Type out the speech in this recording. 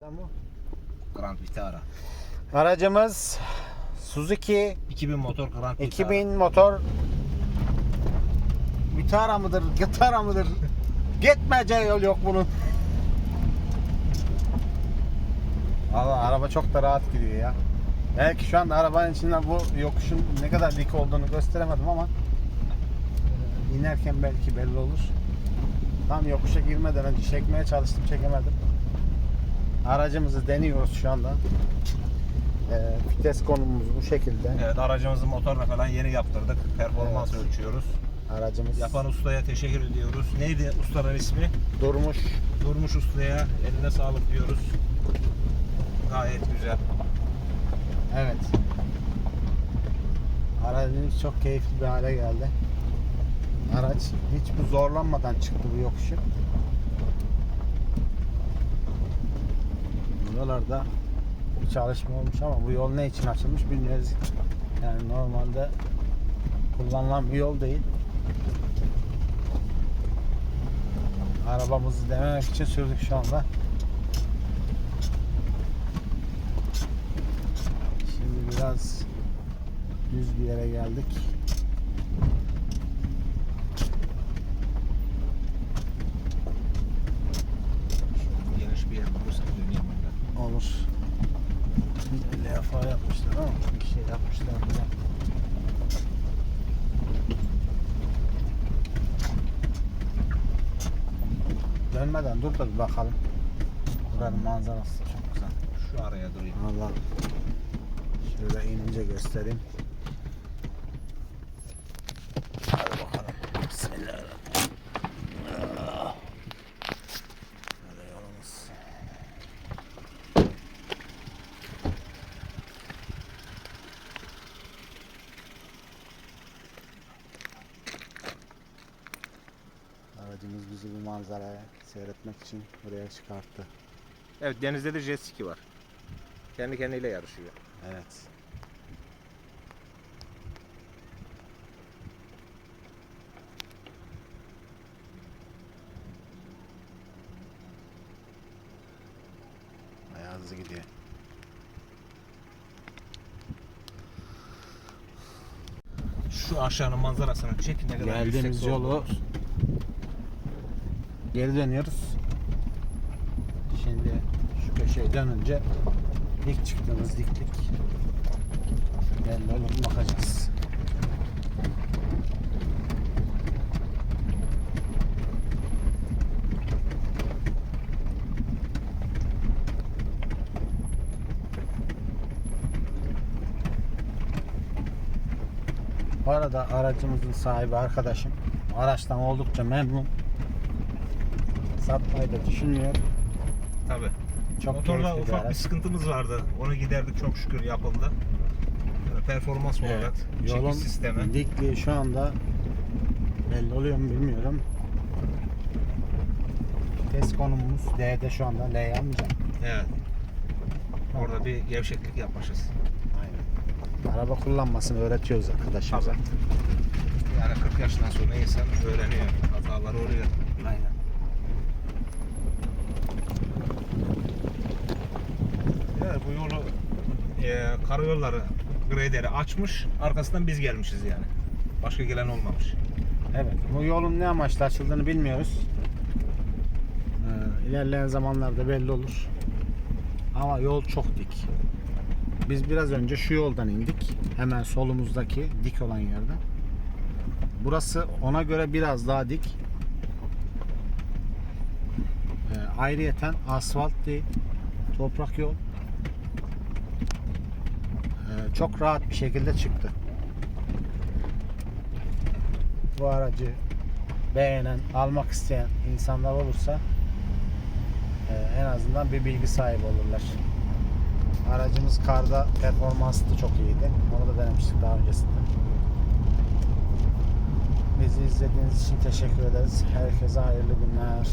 Tamam. Grand Vitara. Aracımız Suzuki 2000 motor Grand Vitara. 2000 motor Vitara mıdır, Gitara mıdır? Gitmeyeceği yol yok bunun. Valla araba çok da rahat gidiyor ya. Belki şu anda arabanın içinden bu yokuşun ne kadar dik olduğunu gösteremedim ama e, inerken belki belli olur. Tam yokuşa girmeden önce çekmeye çalıştım çekemedim. Aracımızı deniyoruz şu anda. E, vites konumumuz bu şekilde. Evet aracımızın motorunu falan yeni yaptırdık. Performans Evet. ölçüyoruz. Aracımız Yapan ustaya teşekkür ediyoruz. Neydi ustanın ismi? durmuş. Durmuş ustaya eline sağlık diyoruz. Gayet güzel. Evet. Aracımız çok keyifli bir hale geldi. Araç hiç bu zorlanmadan çıktı bu yokuşu. Buralarda bir çalışma olmuş ama bu yol ne için açılmış bilmiyoruz. Yani normalde kullanılan bir yol değil. Arabamızı denemek için sürdük şu anda. Şimdi biraz düz bir yere geldik. Lafa yapmışlar ama bir şey yapmışlar bile. Dönmeden dur da bir bakalım. Buranın manzarası çok güzel. Şu araya durayım. Allah. Şöyle inince göstereyim. Aracımız bizi bu manzaraya seyretmek için buraya çıkarttı. Evet denizde de jet ski var. Kendi kendiyle yarışıyor. Evet. Bayağı hızlı gidiyor. Şu aşağının manzarasını çek ne kadar Geldiğimiz yolu. Geri dönüyoruz. Şimdi şu köşeyi dönünce dik çıktığımız diklik belli olur bakacağız. Bu arada aracımızın sahibi arkadaşım. Araçtan oldukça memnun. Satmayı da düşünmüyor. Tabii. Çok Motorda keyifli bir ufak bir araç. sıkıntımız vardı. Onu giderdik çok şükür yapıldı. Performans olarak Yolun sistemi. dikliği şu anda belli oluyor mu bilmiyorum. Test konumumuz D'de şu anda. L'ye almayacağım. Evet. Orada bir gevşeklik yapmışız. Aynen. Araba kullanmasını öğretiyoruz arkadaşımıza. Tabii. Yani 40 yaşından sonra insan öğreniyor. Hatalar oluyor. Aynen. Yani bu yolu e, karayolları graderi açmış. Arkasından biz gelmişiz yani. Başka gelen olmamış. Evet. Bu yolun ne amaçla açıldığını bilmiyoruz. Ee, ilerleyen zamanlarda belli olur. Ama yol çok dik. Biz biraz önce şu yoldan indik. Hemen solumuzdaki dik olan yerden. Burası ona göre biraz daha dik. Ee, ayrıyeten asfalt değil. Toprak yol. Çok rahat bir şekilde çıktı. Bu aracı beğenen, almak isteyen insanlar olursa e, en azından bir bilgi sahibi olurlar. Aracımız karda performansı da çok iyiydi. Onu da denemiştik daha öncesinde. Bizi izlediğiniz için teşekkür ederiz. Herkese hayırlı günler.